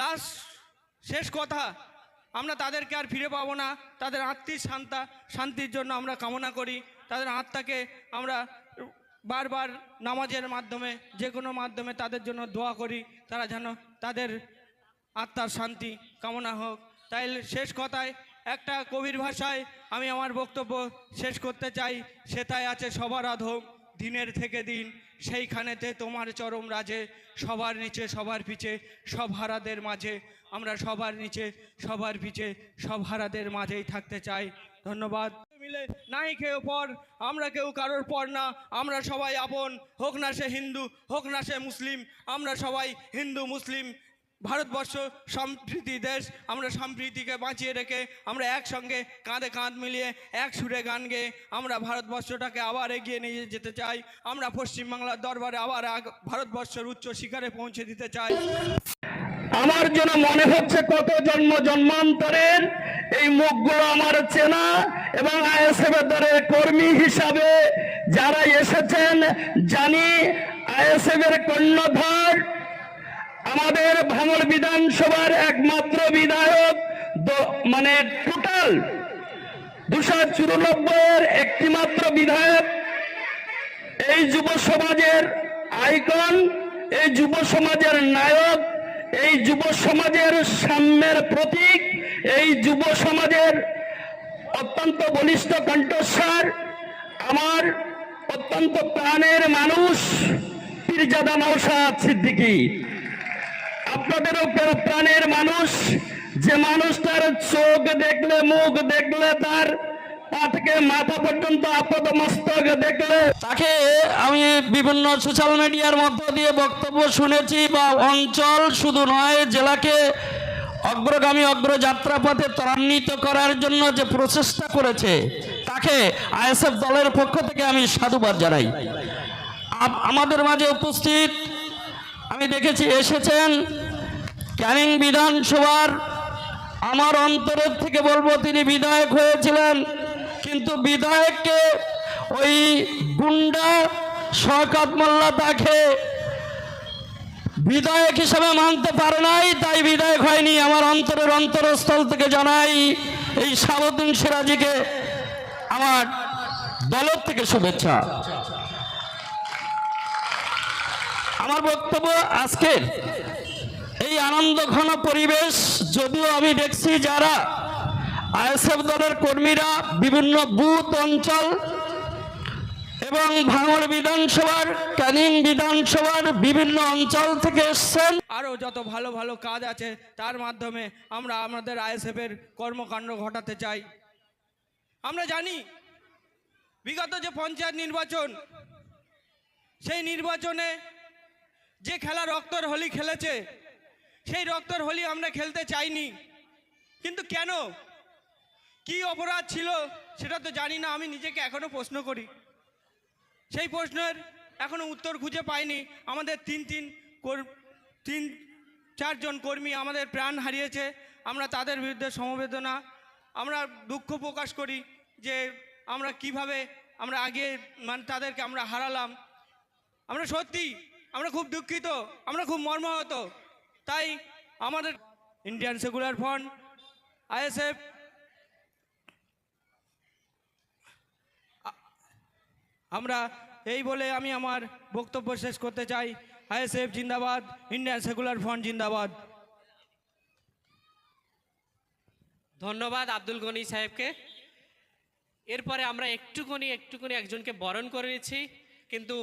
Last শেষ কথা, আমরা তাদেরকে আর ফিরে পাবো না। তাদের আত্মীয় শান্তা, শান্তির জন্য আমরা কামনা করি। তাদের আত্মাকে আমরা বারবার নামাজের মাধ্যমে যে কোনো মাধ্যমে তাদের জন্য দোয়া করি। তারা যেন তাদের আত্মার শান্তি কামনা হোক। তাই শেষ কথায় একটা কবির ভাষায় আমি আমার বক্তব্য শেষ করতে চাই। সেটাই আছে সবার আধম দিনের থেকে দিন, সেইখানেতে তোমার চরম রাজে, সবার নিচে সবার পিছে, সব হারাদের মাঝে, আমরা সবার নিচে সবার পিছে, সব হারাদের মাঝেই থাকতে চাই। ধন্যবাদ। মিলে নাই কেউ পর, আমরা কেউ কারোর পর না, আমরা সবাই আপন, হোক না সে হিন্দু, হোক না সে মুসলিম, আমরা সবাই হিন্দু, মুসলিম ভারতবর্ষ সম্প্রীতি দেশ, আমরা সম্প্রীতিকে বাঁচিয়ে রেখে আমরা একসঙ্গে কাঁধে কাঁধ মিলিয়ে এক সুরে গান গেয়ে আমরা ভারতবর্ষটাকে আবার এগিয়ে নিয়ে যেতে চাই। আমরা পশ্চিমবাংলার দরবারে আবার ভারতবর্ষের উচ্চ শিখরে পৌঁছে দিতে চাই। আমার যেন মনে হচ্ছে কত জন্ম জন্মান্তরের, এই মুখগুলো আমার চেনা এবং আইএসএফ দলের কর্মী হিসাবে যারা এসেছেন, জানি আইএসএফ এর কর্ণধার আমাদের ভাঙড় বিধানসভার একমাত্র বিধায়ক মানে টোটাল দুশো চুরানব্বইয়ের একটি মাত্র বিধায়ক, এই যুব সমাজের আইকন, এই যুব সমাজের নায়ক, এই যুব সমাজের সাম্যের প্রতীক, এই যুব সমাজের অত্যন্ত বলিষ্ঠ কণ্ঠস্বর, আমার অত্যন্ত প্রাণের মানুষ, পীরজাদা নৌসাদ সিদ্দিকী। আপনাদেরও প্রা- প্রাণের মানুষ, যে মানুষটার চোখ দেখলে, মুখ দেখলে, তার পা মাথা পর্যন্ত দেখলে। তাকে আমি বিভিন্ন সোশ্যাল মিডিয়ার মধ্য দিয়ে বক্তব্য শুনেছি বা অঞ্চল শুধু নয়, জেলাকে অগ্রগামী ত্বরান্বিত করার জন্য যে প্রচেষ্টা করেছে, তাকে আইএসএফ দলের পক্ষ থেকে আমি সাধুবাদ জানাই। আমাদের মাঝে উপস্থিত, আমি দেখেছি, এসেছেন ক্যানিং বিধানসভার আমার অন্তরের থেকে বলব তিনি বিধায়ক হয়েছিলেন, কিন্তু বিধায়ককে ওই গুন্ডা শওকত মোল্লা তাকে বিধায়ক হিসাবে মানতে পারে নাই, তাই বিধায়ক হয়নি। আমার অন্তরের অন্তরস্থল থেকে জানাই এই সাবুদ্দিন সিরাজিকে আমার দলের থেকে শুভেচ্ছা। আমার বক্তব্য আজকের। এই আনন্দ ঘন পরিবেশ, যদিও আমি দেখছি যারা আইএসএফ দলের কর্মীরা বিভিন্ন বুথ, অঞ্চল এবং ভাঙড় বিধানসভার, ক্যানিং বিধানসভার বিভিন্ন অঞ্চল থেকে এসছেন। আরও যত ভালো ভালো কাজ আছে, তার মাধ্যমে আমরা আমাদের আইএসএফের কর্মকাণ্ড ঘটাতে চাই। আমরা জানি, বিগত যে পঞ্চায়েত নির্বাচন, সেই নির্বাচনে যে খেলা রক্তর হোলি খেলেছে সেই রক্তর হোলি আমরা খেলতে চাইনি। কিন্তু কেন? কি অপরাধ ছিল সেটা তো জানি না, আমি নিজেকে এখনও প্রশ্ন করি। সেই প্রশ্নের এখনও উত্তর খুঁজে পাইনি। আমাদের তিন তিন তিন, চারজন কর্মী আমাদের প্রাণ হারিয়েছে। আমরা তাদের বিরুদ্ধে সমবেদনা, আমরা দুঃখ প্রকাশ করি যে আমরা কীভাবে আমরা আগে মানে তাদেরকে আমরা হারালাম। আমরা সত্যি, আমরা খুব দুঃখিত, আমরা খুব মর্মাহত। তাই আমাদের ইন্ডিয়ান সেকুলার ফ্রন্ট আইএসএফ আমরা এই বলে আমি আমার বক্তব্য শেষ করতে চাই। আইএসএফ জিন্দাবাদ ইন্ডিয়ান সেকুলার ফ্রন্ট জিন্দাবাদ। ধন্যবাদ আব্দুল গনি সাহেবকে। এরপরে আমরা একটুখানি একটুখানি একজনকে বরণ করে নিচ্ছি, কিন্তু